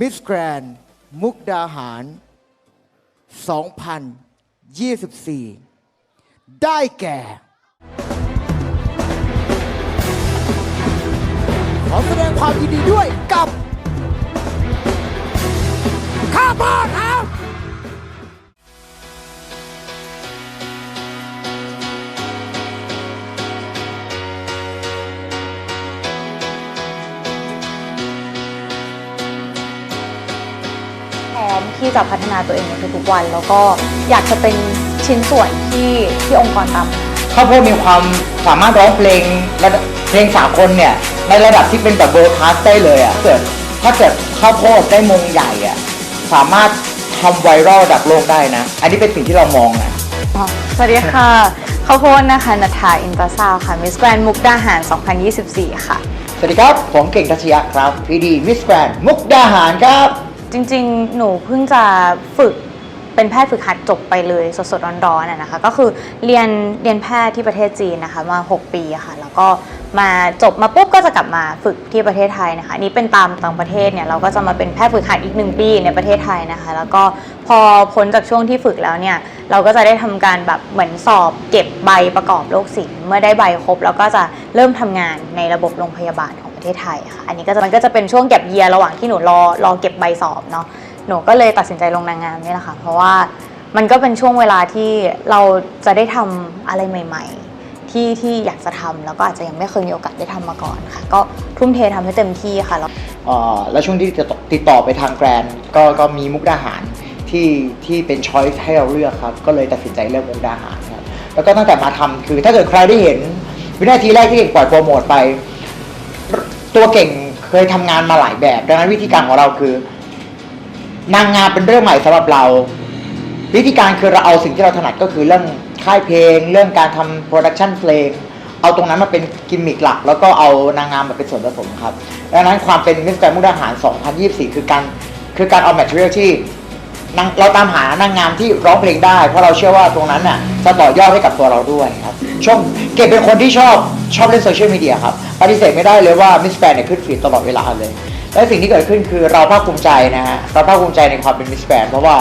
มิสแกรนมุกดาหาร 2024 ได้แก่ ขอแสดงความยินดีด้วยกับ ข้าพ่อครับ อมที่จะพัฒนาตัวเองในทุกๆวัน แล้วก็อยากจะเป็นชิ้นส่วนที่ที่องค์กรตามหา ข้าวโพดมีความสามารถร้องเพลงระดับเพลงสากลเนี่ยในระดับที่เป็นแบบเวิร์คลาสได้เลยอะ่ะถ้าเกิดถ้าเกิดข้าวโพดได้มงใหญ่อะ่ะสามารถทำไวรัลระดับโลกได้นะ อันนี้เป็นสิ่งที่เรามองนะ อ๋อสวัสดีค่ะข้าวโพดนะคะนัทาอินตราซาวค่ะมิสแกรนมุกดาหาร 2024 ค่ะ สวัสดีครับ ผมเก่งทัชยะครับพีดีมิสแกรนมุกดาหารครับ จริงๆ หนูเพิ่งจะฝึกเป็นแพทย์ฝึกหัดจบไปเลยสดๆร้อนๆอะนะคะ ก็คือเรียนเรียนแพทย์ที่ประเทศจีนนะคะ มา 6 ปีอะค่ะ แล้วก็มาจบมาปุ๊บก็จะกลับมาฝึกที่ประเทศไทยนะคะนี่เป็นตามต่างประเทศเนี่ยเราก็จะมาเป็นแพทย์ฝึกหัดอีกหนึ่งปีในประเทศไทยนะคะ แล้วก็พอพ้นจากช่วงที่ฝึกแล้วเนี่ยเราก็จะได้ทำการแบบเหมือนสอบเก็บใบประกอบโรคศิลป์เมื่อได้ใบครบ แล้วก็จะเริ่มทำงานในระบบโรงพยาบาล ประเทศไทยค่ะ อันนี้ก็จะมันก็จะเป็นช่วงแก็บเยียร์ระหว่างที่หนูรอรอเก็บใบสอบเนาะหนูก็เลยตัดสินใจลงนางงามนี่แหละค่ะ เพราะว่ามันก็เป็นช่วงเวลาที่เราจะได้ทำอะไรใหม่ ๆ ที่ที่อยากจะทำแล้วก็อาจจะยังไม่เคยมีโอกาสได้ทำมาก่อนค่ะ ก็ทุ่มเททำให้เต็มที่ค่ะแล้วแล้วช่วงที่จะติดต่อไปทางแกรนก็ก็มีมุกดาหารที่ที่เป็นช้อยส์ให้เราเลือกครับ ก็เลยตัดสินใจเลือกมุกดาหารครับแล้วก็ตั้งแต่มาทำคือถ้าเกิดใครได้เห็นวินาทีแรกที่เก่งปล่อยโปรโมทไป ตัวเก่งเคยทำงานมาหลายแบบ ดังนั้นวิธีการของเราคือ นางงามเป็นเรื่องใหม่สำหรับเรา วิธีการคือเราเอาสิ่งที่เราถนัดก็คือเรื่องค่ายเพลง เรื่องการทำโปรดักชันเพลง เอาตรงนั้นมาเป็นกิมมิคหลัก แล้วก็เอานางงามมาเป็นส่วนผสมครับ ดังนั้นความเป็นมิสแกรนมุกดาหาร 2024 คือการคือการเอาแมทเทียลที่เราตามหานางงามที่ร้องเพลงได้ เพราะเราเชื่อว่าตรงนั้นน่ะจะต่อยอดให้กับตัวเราด้วยครับ ช่วงเก็บเป็นคนที่ชอบชอบเล่นโซเชียลมีเดียครับปฏิเสธไม่ได้เลยว่ามิสแกรนเนี่ยขึ้นฟีดตลอดเวลาเลย และสิ่งที่เกิดขึ้นคือเราภาคภูมิใจนะฮะเราภาคภูมิใจในความเป็นมิสแกรนเพราะว่า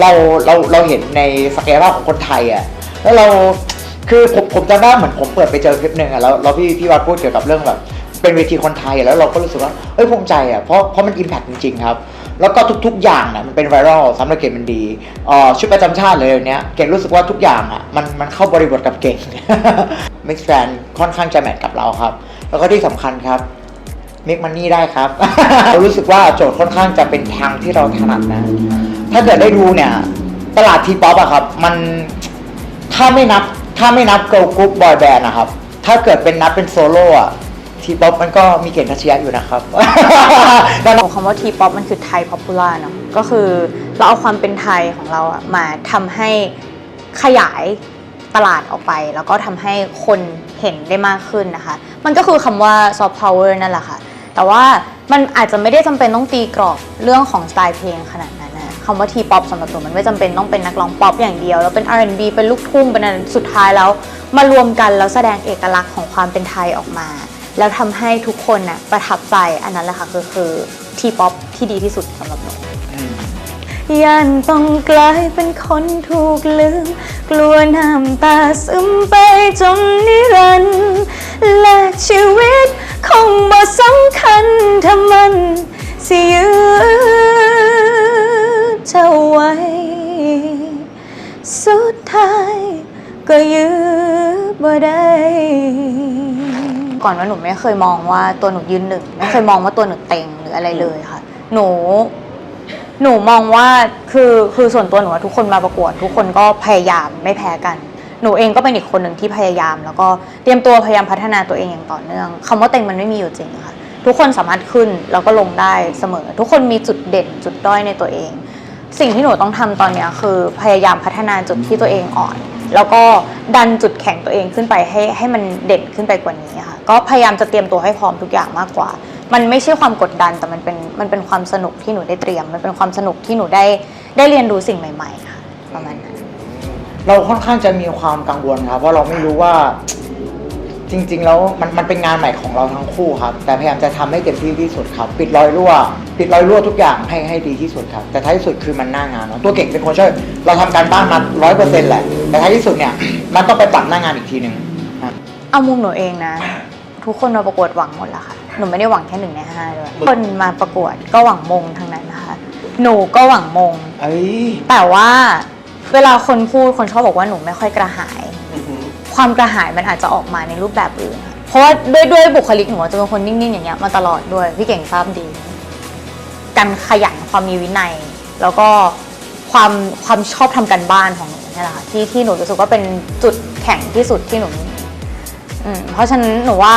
เราเราเราเห็นในศักยภาพของคนไทยอะแล้วเราคือผมผมจำได้เหมือนผมเปิดไปเจอคลิปหนึ่งอะแล้วแล้วพี่พี่วัดพูดเกี่ยวกับเรื่องแบบเป็นเวทีคนไทยแล้วเราก็รู้สึกว่าเอ้ยภูมิใจอะเพราะเพราะมันอิมแพคจริงๆครับ แล้วก็ทุกๆ อย่างน่ะมันเป็นไวรัลสำหรับเก่งมันดีอ่อชุดประจำชาติเลยเนี้ยเก่งรู้สึกว่าทุกอย่างอะมันมันเข้าบริบทกับเก่งมิกซ์แฟนค่อนข้างจะแมทกับเราครับ แล้วก็ที่สำคัญครับเมกมันนี่ได้ครับเรารู้สึกว่าโจทย์ค่อนข้างจะเป็นทางที่เราถนัดนะ ถ้าเกิดได้ดูเนี่ย ตลาดทีป๊อปอะครับ มันถ้าไม่นับถ้าไม่นับเกิร์ลกรุ๊ปบอยแบนด์นะครับ ถ้าเกิดเป็นนับเป็นโซโล่อะ ทีป๊อปมันก็มีเก่งทัชยะอยู่นะครับดังนั้นคำว่าทีป๊อปมันคือไทยป๊อปปูล่าเนาะก็คือเราเอาความเป็นไทยของเราอะมาทำให้ขยายตลาดออกไป แล้วก็ทำให้คนเห็นได้มากขึ้นนะคะ มันก็คือคำว่าซอฟต์พาวเวอร์นั่นแหละค่ะ แต่ว่ามันอาจจะไม่ได้จำเป็นต้องตีกรอบเรื่องของสไตล์เพลงขนาดนั้นนะคำว่าทีป๊อปสำหรับหนูมันไม่จำเป็นต้องเป็นนักร้องป๊อปอย่างเดียว แล้วเป็น R&B เป็นลูกทุ่งเป็นอะไรสุดท้ายแล้ว มารวมกันแล้วแสดงเอกลักษณ์ของความเป็นไทยออกมา แล้วทำให้ทุกคนน่ะประทับใจอันนั้นแหละค่ะคือคือทีป๊อปที่ดีที่สุดสำหรับหนูยันต้องกลายเป็นคนถูกลืม กลัวน้ำตาซึมไปจนนิรันดร์และชีวิตคงบ่สำคัญถ้ามันสิยืดเธอไว้ สุดท้ายก็ยืดบ่ได้ ก่อนว่าหนูไม่เคยมองว่าตัวหนูยืนหนึ่งไม่เคยมองว่าตัวหนูเต็งหรืออะไรเลยค่ะ หนู หนูมองว่าคือคือส่วนตัวหนูอะทุกคนมาประกวด ทุกคนก็พยายามไม่แพ้กัน หนูเองก็เป็นอีกคนหนึ่งที่พยายาม แล้วก็เตรียมตัวพยายามพัฒนาตัวเองอย่างต่อเนื่องคำว่าเต็งมันไม่มีอยู่จริงค่ะ ทุกคนสามารถขึ้นแล้วก็ลงได้เสมอ ทุกคนมีจุดเด่นจุดด้อยในตัวเอง สิ่งที่หนูต้องทำตอนเนี้ยคือพยายามพัฒนาจุดที่ตัวเองอ่อน แล้วก็ดันจุดแข็งตัวเองขึ้นไปให้ให้มันเด่นขึ้นไปกว่านี้ค่ะก็พยายามจะเตรียมตัวให้พร้อมทุกอย่างมากกว่า มันไม่ใช่ความกดดันแต่มันเป็นมันเป็นความสนุกที่หนูได้เตรียม มันเป็นความสนุกที่หนูได้ได้เรียนรู้สิ่งใหม่ ๆ ค่ะ ประมาณนั้นเราค่อนข้างจะมีความกังวลครับเพราะเราไม่รู้ว่า จริง ๆ แล้วมันมันเป็นงานใหม่ของเราทั้งคู่ครับ แต่พยายามจะทำให้เต็มที่ที่สุดครับ ปิดรอยรั่ว ปิดรอยรั่วทุกอย่างให้ให้ดีที่สุดครับ แต่ท้ายที่สุดคือมันหน้างานเนาะตัวเก่งเป็นคนช่วยเราทำการบ้านมาร้อยเปอร์เซ็นต์แหละ แต่ท้ายที่สุดเนี่ย มันต้องไปปรับหน้างานอีกทีหนึ่งครับ เอามุมหนูเองนะ ทุกคนมาประกวดหวังหมดแล้วค่ะ หนูไม่ได้หวังแค่หนึ่งในห้าด้วยคนมาประกวดก็หวังมงทั้งนั้นนะคะหนูก็หวังมง เอ้ย แต่ว่าเวลาคนพูดคนชอบบอกว่าหนูไม่ค่อยกระหาย ความกระหายมันอาจจะออกมาในรูปแบบอื่นค่ะเพราะว่าด้วยด้วยบุคลิกหนูจะเป็นคนนิ่งๆอย่างเงี้ยมาตลอดด้วยพี่เก่งทราบดี การขยันความมีวินัย แล้วก็ความความชอบทำการบ้านของหนูนี่แหละค่ะที่ที่หนูรู้สึกว่าเป็นจุดแข็งที่สุดที่หนูมีอืมเพราะฉะนั้นหนูว่า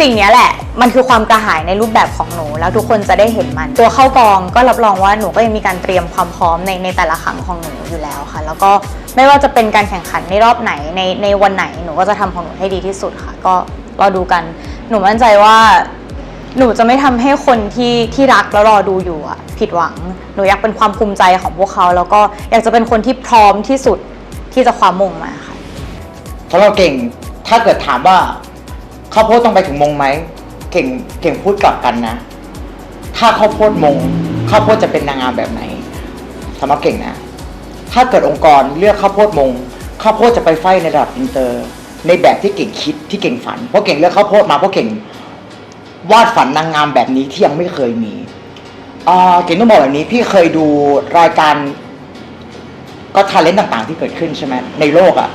สิ่งนี้แหละ มันคือความกระหายในรูปแบบของหนู แล้วทุกคนจะได้เห็นมัน ตัวเข้ากองก็รับรองว่าหนูก็ยังมีการเตรียมความพร้อมในในแต่ละครั้งของหนูอยู่แล้วค่ะ แล้วก็ ไม่ว่าจะเป็นการแข่งขันในรอบไหนในในวันไหนหนูก็จะทำของหนูให้ดีที่สุดค่ะ ก็รอดูกัน หนูมั่นใจว่า หนูจะไม่ทำให้คนที่ที่รักแล้วรอดูอยู่อะผิดหวัง หนูอยากเป็นความภูมิใจของพวกเขา แล้วก็อยากจะเป็นคนที่พร้อมที่สุดที่จะคว้ามงมาค่ะสำหรับเก่งถ้าเกิดถามว่าข้าวโพดต้องไปถึงมงไหมเก่งเก่งพูดกลับกันนะ ถ้าข้าวโพดมงข้าวโพดจะเป็นนางงามแบบไหนสำหรับเก่งนะ ถ้าเกิดองค์กรเลือกข้าวโพดมงข้าวโพดจะไปไฟในระดับอินเตอร์ ในแบบที่เก่งคิดที่เก่งฝันเพราะเก่งเลือกข้าวโพดมาเพราะเก่งวาดฝันนางงามแบบนี้ที่ยังไม่เคยมีอ่าเก่งต้องบอกแบบนี้พี่เคยดูรายการก็ทาเลนต์ต่างๆ ที่เกิดขึ้นใช่ไหมในโลกอะ่ะ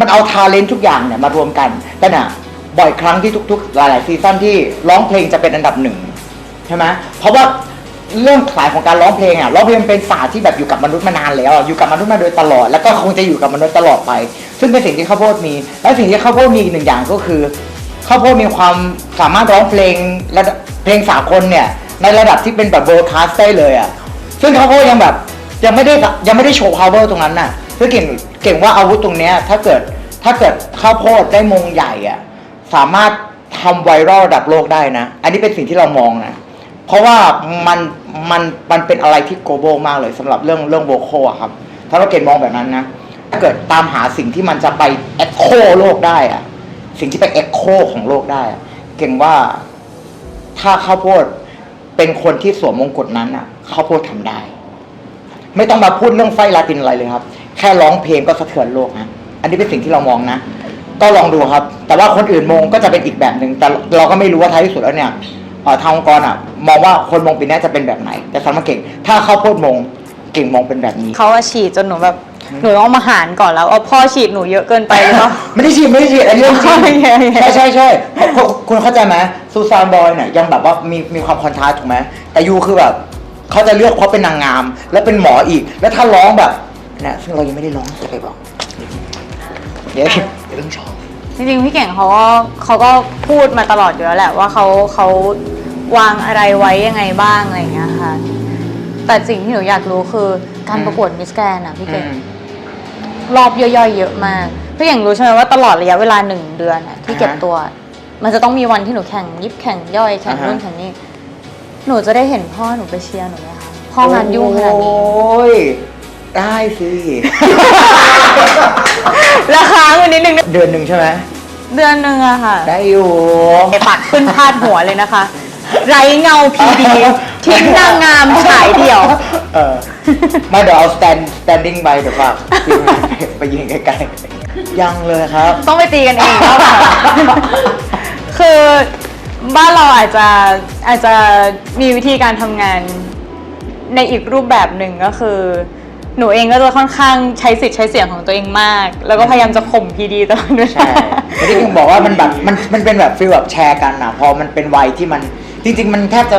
มันเอาทาเลนต์ทุกอย่างเนี่ยมารวมกันแต่น่ะบ่อยครั้งที่ทุก ๆ หลายๆซีซั่นที่ร้องเพลงจะเป็นอันดับหนึ่งใช่ไหมเพราะว่า เรื่องสายของการร้องเพลงอะร้องเพลงเป็นศาสตร์ที่แบบอยู่กับมนุษย์มานานแล้วอะอยู่กับมนุษย์มาโดยตลอด แล้วก็คงจะอยู่กับมนุษย์ตลอดไป ซึ่งเป็นสิ่งที่ข้าวโพดมี และสิ่งที่ข้าวโพดมีอีกหนึ่งอย่างก็คือข้าวโพดมีความสามารถร้องเพลงระดับเพลงสากลเนี่ยในระดับที่เป็นแบบเวิร์คลาสได้เลยอะซึ่งเขาก็ยังแบบยังไม่ได้ยังไม่ได้โชว์ power ตรงนั้นน่ะซึ่งเก่งเก่งว่าอาวุธตรงเนี้ยถ้าเกิดถ้าเกิดข้าวโพดได้มงใหญ่อะสามารถทำไวรัลระดับโลกได้นะ อันนี้เป็นสิ่งที่เรามองนะ เพราะว่ามัน มันมันเป็นอะไรที่ global มากเลยสำหรับเรื่องเรื่องโวคอะครับ ถ้าเราเก่งมองแบบนั้นนะถ้าเกิดตามหาสิ่งที่มันจะไป echo โลกได้อะสิ่งที่ไป echo ของโลกได้อะเก่งว่าถ้าข้าวโพดเป็นคนที่สวมมงกุฎนั้นอะข้าวโพดทำได้ ไม่ต้องมาพูดเรื่องไฟลาตินอะไรเลยครับ แค่ร้องเพลงก็สะเทือนโลกนะอันนี้เป็นสิ่งที่เรามองนะก็ลองดูครับ แต่ว่าคนอื่นมงก็จะเป็นอีกแบบหนึ่งแต่เราก็ไม่รู้ว่าท้ายที่สุดแล้วเนี่ย ทางองค์กรอะมองว่าคนมงปีหนี้าจะเป็นแบบไหน แต่สำหรับเก่ง ถ้าข้าวโพดมงเก่งมองเป็นแบบนี้ เขาอะฉีดจนหนูแบบหนูต้องมาหารก่อนแล้วเอาพ่อฉีดหนูเยอะเกินไปหรือเปล่า ไม่ได้ฉีดไม่ได้ฉีดอันนี้เรื่องจริงโอเคโอเคใช่ใช่ใช่เพราะคุณเข้าใจไหมซูซานบอยเนี่ยยังแบบว่ามีมีความคอนทราสต์ถูกไหมแต่ยูคือแบบเขาจะเลือกเพราะเป็นนางงาม และเป็นหมออีก แล้วถ้าร้องแบบเนี่ยซึ่งเรายังไม่ได้ร้องจะไปบอก เดี๋ยวเดี๋ยวเรื่องชอบ จริงๆพี่เก่งเขาก็เขาก็พูดมาตลอดอยู่แล้วแหละว่าเขาเขาวางอะไรไว้ยังไงบ้างอะไรอย่างเงี้ยค่ะ แต่สิ่งที่หนูอยากรู้คือการอืมประกวดมิสแกรนอะพี่อืเก่งมรอบย่อยๆเยอะมากพี่เก่งรู้ใช่ไหมว่าตลอดระยะเวลาหนึ่งเดือนอะที่เก็บอ่าฮะตัว มันจะต้องมีวันที่หนูแข่งยิบแข่งย่อยแข่งอ่าฮะนู่นแข่งนี่หนูจะได้เห็นพ่อหนูไปเชียร์หนูไหมคะพ่องานยุ่งขนาดนี้โอ้ยได้สิ ราคาเงินนิดนึงเดือนหนึ่งใช่ไหม เดือนหนึ่งอะค่ะได้อยู่ไอปัดขึ้นพาดหัวเลยนะคะ ไรเงาพีดีทิ้งนางงามฉายเดี่ยว เออไมาเดี๋ยวเอา stand standing by เดี๋ยวฝากทีมงานไปยืนใกล้ๆยังเลยครับ ต้องไปตีกันเองแล้วค่ะ คือบ้านเราอาจจะอาจจะมีวิธีการทำงานในอีกรูปแบบหนึ่งก็คือ หนูเองก็จะค่อนข้างใช้สิทธิ์ใช้เสียงของตัวเองมาก แล้วก็พยายามจะข่มพีดีตลอดด้วยใช่ไม่ได้ยังบอกว่ามันแบบมันมันเป็นแบบฟีลแบบแชร์กันนะพอมันเป็นวัยที่มันจริง ๆ มันแทบจะ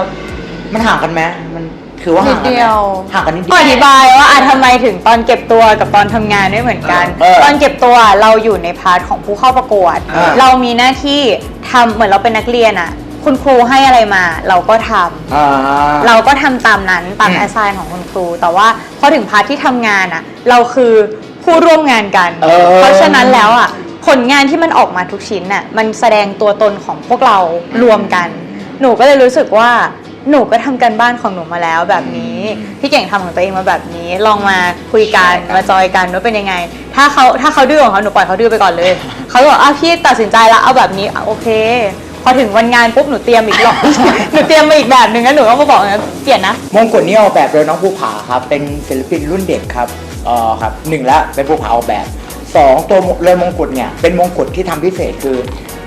มันห่างกันไหมมันคือว่านิห่าดงกันเดีไหมยว ห่างกันนิดเดีก็ยว อธิบายว่าอะทำไมถึงตอนเก็บตัวกับตอนทำงานไม่เหมือนกัน เออตอนเก็บตัวเราอยู่ในพาร์ทของผู้เข้าประกวดเออเรามีหน้าที่ทำเหมือนเราเป็นนักเรียนอะ คุณครูให้อะไรมา เราก็ทำ อ่า เราก็ทำตามนั้นตามอืมแอสไซน์ของคุณครู แต่ว่าพอถึงพาร์ทที่ทำงานอะเราคือผู้ร่วมงานกัน เออเพราะฉะนั้นแล้วอะผลงานที่มันออกมาทุกชิ้นน่ะมันแสดงตัวตนของพวกเรารวมกัน หนูก็เลยรู้สึกว่าหนูก็ทำการบ้านของหนูมาแล้วแบบนี้พี่เก่งทำของตัวเองมาแบบนี้ ลองมาคุยกันใช่ครับ มาจอยกันว่าเป็นยังไง ถ้าเขาถ้าเขาดื้อของเขาหนูปล่อยเขาดื้อไปก่อนเลย เขาบอกอะพี่ตัดสินใจแล้วเอาแบบนี้อะโอเค พอถึงวันงานปุ๊บหนูเตรียมอีกหรอก หนูเตรียมมาอีกแบบหนึ่งแล้วหนูก็มาบอกนะเปลี่ยนนะ มงกุฎนี้ออกแบบโดยน้องภูผาครับเป็นศิลปินรุ่นเด็กครับเอ่อครับหนึ่งละเป็นภูผาออกแบบสองตัวเรือนมงกุฎเนี่ยเป็นมงกุฎที่ทำพิเศษคือ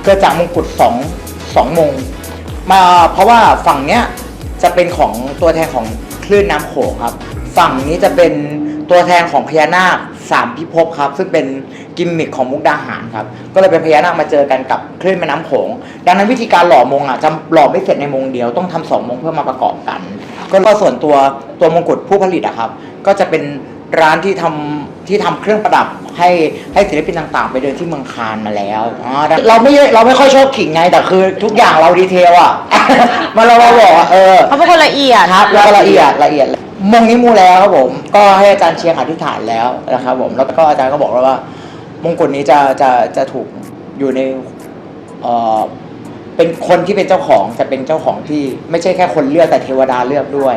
เกิดจากมงกุฎสองสองมงมาเพราะว่าฝั่งเนี้ยจะเป็นของตัวแทนของคลื่นน้ำโขงครับ ฝั่งนี้จะเป็นตัวแทนของพญานาคสามพิภพครับ ซึ่งเป็น กิมมิคของมุกดาหารครับ ก็เลยเป็นพญานาคมาเจอกันกับคลื่นแม่น้ำโขง ดังนั้นวิธีการหล่อมงอะจะหล่อไม่เสร็จในมงเดียวต้องทำสองมงเพื่อมาประกอบกัน ก็ส่วนตัวตัวมงกุฎผู้ผลิตอะครับ ก็จะเป็นร้านที่ทำที่ทำเครื่องประดับให้ให้ศิลปินต่างๆ ไปเดินที่เมืองคานมาแล้วอ๋อเราไม่เราไม่ค่อยชอบขิงไงแต่คือ ทุกอย่างเราดีเทลอะมาเราเราบอกอะเออเขาเป็นคนละเอียดครับแล้วก็ละเอียดละเอียดมงนี้มูแล้วครับผม ก็ให้อาจารย์เชียงอธิษฐานแล้วนะครับผม แล้วก็อาจารย์ก็บอกแล้วว่า มงกุฎนี้จะจะจะถูกอยู่ในเอ่อเป็นคนที่เป็นเจ้าของจะเป็นเจ้าของที่ไม่ใช่แค่คนเลือกแต่เทวดาเลือกด้วย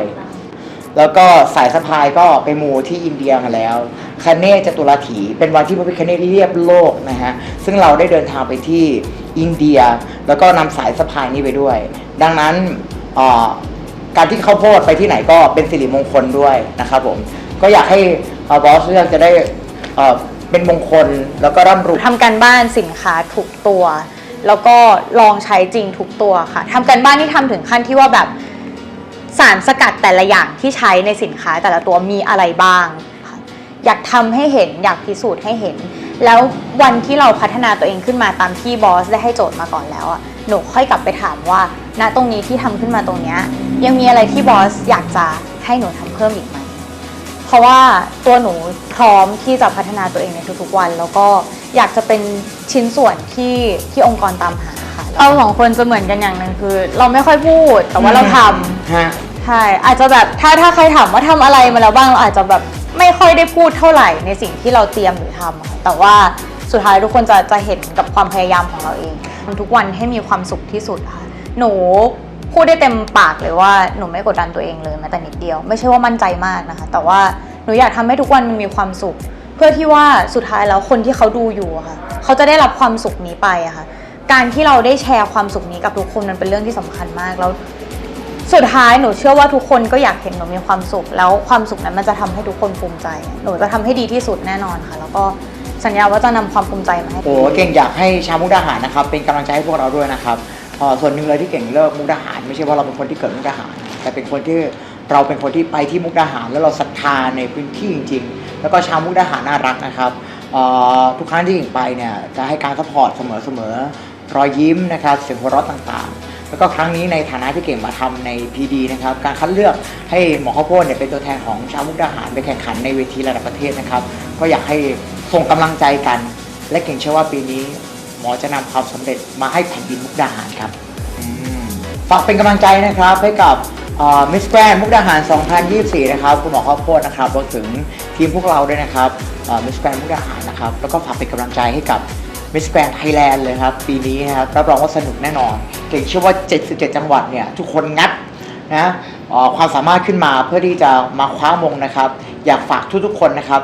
แล้วก็สายสะพายก็ไปมูที่อินเดียมาแล้วคเนศจตุรถี เป็นวันที่พระพิคเนศเรียบโลกนะฮะซึ่งเราได้เดินทางไปที่อินเดีย แล้วก็นำสายสะพายนี้ไปด้วย ดังนั้นเอ่อการที่เขาโพดไปที่ไหนก็เป็นสิริมงคลด้วยนะครับผมก็อยากให้อบอสเรื่องจะได้ เป็นมงคลแล้วก็ร่ำรวยทำการบ้านสินค้าทุกตัว แล้วก็ลองใช้จริงทุกตัวค่ะทำการบ้านที่ทำถึงขั้นที่ว่าแบบสารสกัดแต่ละอย่างที่ใช้ในสินค้าแต่ละตัวมีอะไรบ้างค่ะอยากทำให้เห็นอยากพิสูจน์ให้เห็น แล้ววันที่เราพัฒนาตัวเองขึ้นมาตามที่บอสได้ให้โจทย์มาก่อนแล้วอะหนูค่อยกลับไปถามว่าณตรงนี้ที่ทำขึ้นมาตรงเนี้ยยังมีอะไรที่บอสอยากจะให้หนูทำเพิ่มอีกไหม เพราะว่าตัวหนูพร้อมที่จะพัฒนาตัวเองในทุกๆวัน แล้วก็อยากจะเป็นชิ้นส่วนที่ที่องค์กรตามหาค่ะเราสองคนจะเหมือนกันอย่างหนึ่งคือ เราไม่ค่อยพูดแต่ว่าเราทำฮะใช่อาจจะแบบถ้าถ้าใครถามว่าทำอะไรมาแล้วบ้างเราอาจจะแบบไม่ค่อยได้พูดเท่าไหร่ในสิ่งที่เราเตรียมหรือทำอะแต่ว่าสุดท้ายทุกคนจะจะเห็นกับความพยายามของเราเองทำทุกวันให้มีความสุขที่สุดค่ะหนู พูดได้เต็มปากเลยว่าหนูไม่กดดันตัวเองเลยแม้แต่นิดเดียว ไม่ใช่ว่ามั่นใจมากนะคะ แต่ว่าหนูอยากทำให้ทุกวันมันมีความสุข เพื่อที่ว่าสุดท้ายแล้วคนที่เขาดูอยู่ค่ะ เขาจะได้รับความสุขนี้ไปอะค่ะ การที่เราได้แชร์ความสุขนี้กับทุกคนมันเป็นเรื่องที่สำคัญมากแล้ว สุดท้ายหนูเชื่อว่าทุกคนก็อยากเห็นหนูมีความสุข แล้วความสุขนั้นมันจะทำให้ทุกคนภูมิใจ หนูจะทำให้ดีที่สุดแน่นอนค่ะ แล้วก็สัญญาว่าจะนำความภูมิใจมาให้โอ้เก่งอยากให้ชาวมุกดาหารนะครับเป็นกำลังใจให้พวกเราด้วยนะครับ ส่วนหนึ่งเลยที่เก่งเลิกมุกดาหาร ไม่ใช่ว่าเราเป็นคนที่เกิดมุกดาหาร แต่เป็นคนที่เราเป็นคนที่ไปที่มุกดาหาร แล้วเราศรัทธาในพื้นที่จริง ๆ แล้วก็ชาวมุกดาหารน่ารักนะครับทุกครั้งที่เก่งไปเนี่ยจะให้การสปอร์ตเสมอๆรอยยิ้มนะครับเสียงหัวเราะต่างๆแล้วก็ครั้งนี้ในฐานะที่เก่งมาทำใน PD นะครับการคัดเลือกให้หมอข้าวโพดเนี่ยเป็นตัวแทนของชาวมุกดาหารไปแข่งขันในเวทีระดับประเทศนะครับ ก็อยากให้ส่งกำลังใจกัน และเก่งเชื่อว่าปีนี้ อจะนำความสำเร็จมาให้แผ่นดินมุกดาหารครับฝากเป็นกำลังใจนะครับให้กับมิสแกรนมุกดาหาร 2024 นะครับ คุณหมอข้าวโพดนะครับรวมถึงทีมพวกเราด้วยนะครับมิสแกรนมุกดาหารนะครับ แล้วก็ฝากเป็นกำลังใจให้กับมิสแกรนไทยแลนด์เลยครับ ปีนี้นะครับรับรองว่าสนุกแน่นอนเก่งเชื่อว่า 77 จังหวัดเนี่ย ทุกคนงัดนะความสามารถขึ้นมาเพื่อที่จะมาคว้ามงนะครับ อยากฝากทุกๆคนนะครับ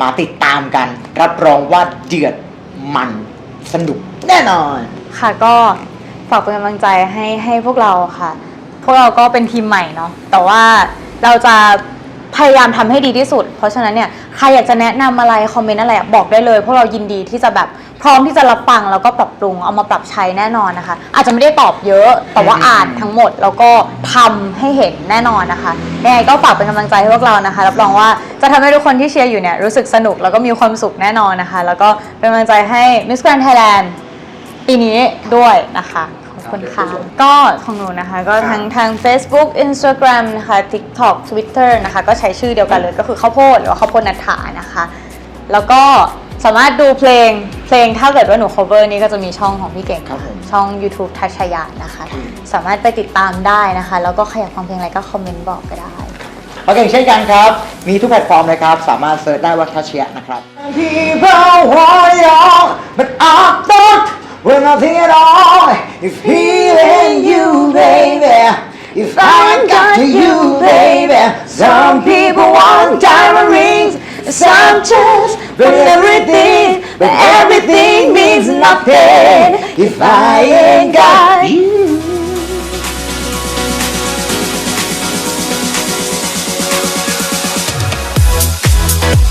มาติดตามกัน รับรองว่าเดือดมัน สนุกแน่นอน ค่ะก็ฝากเป็นกำลังใจให้ให้พวกเราค่ะ พวกเราก็เป็นทีมใหม่เนาะแต่ว่าเราจะพยายามทำให้ดีที่สุด เพราะฉะนั้นเนี่ยใครอยากจะแนะนำอะไรคอมเมนต์อะไรอะบอกได้เลย พวกเรายินดีที่จะแบบ พร้อมที่จะรับฟังแล้วก็ปรับปรุงเอามาปรับใช้แน่นอนนะคะ อาจจะไม่ได้ตอบเยอะแต่ว่าอืมอ่านทั้งหมดแล้วก็ทำให้เห็นแน่นอนนะคะยังไงก็ฝากเป็นกำลังใจให้พวกเรานะคะรับรองว่าจะทำให้ทุกคนที่เชียร์อยู่เนี่ยรู้สึกสนุกแล้วก็มีความสุขแน่นอนนะคะ แล้วก็เป็นกำลังใจให้ Miss Grand Thailand ปีนี้ด้วยนะคะขอบคุณค่ะ ก็ของหนูนะคะก็ทั้งทาง Facebook Instagram นะคะ TikTok Twitter นะคะ ก็ใช้ชื่อเดียวกันเลยก็คือข้าวโพดหรือว่าข้าวโพดนัทธานะคะ แล้วก็ สามารถดูเพลงเพลงถ้าเกิดว่าหนู cover นี่ก็จะมีช่องของพี่เก่งครับผมช่อง YouTube ทัชยานะคะ อืม สามารถไปติดตามได้นะคะ แล้วก็ใครอยากฟังเพลงอะไรก็คอมเมนต์บอกก็ได้ โอเคเช่นกันครับ มีทุกแพลตฟอร์มเลยครับ สามารถเซิร์ชได้ว่าทัชเชียนะครับ People want you but I thought when I think it all it's healing you baby if I ain't got to you, baby. Some people want diamond rings, some just but everything, but everything means nothing if I ain't got you.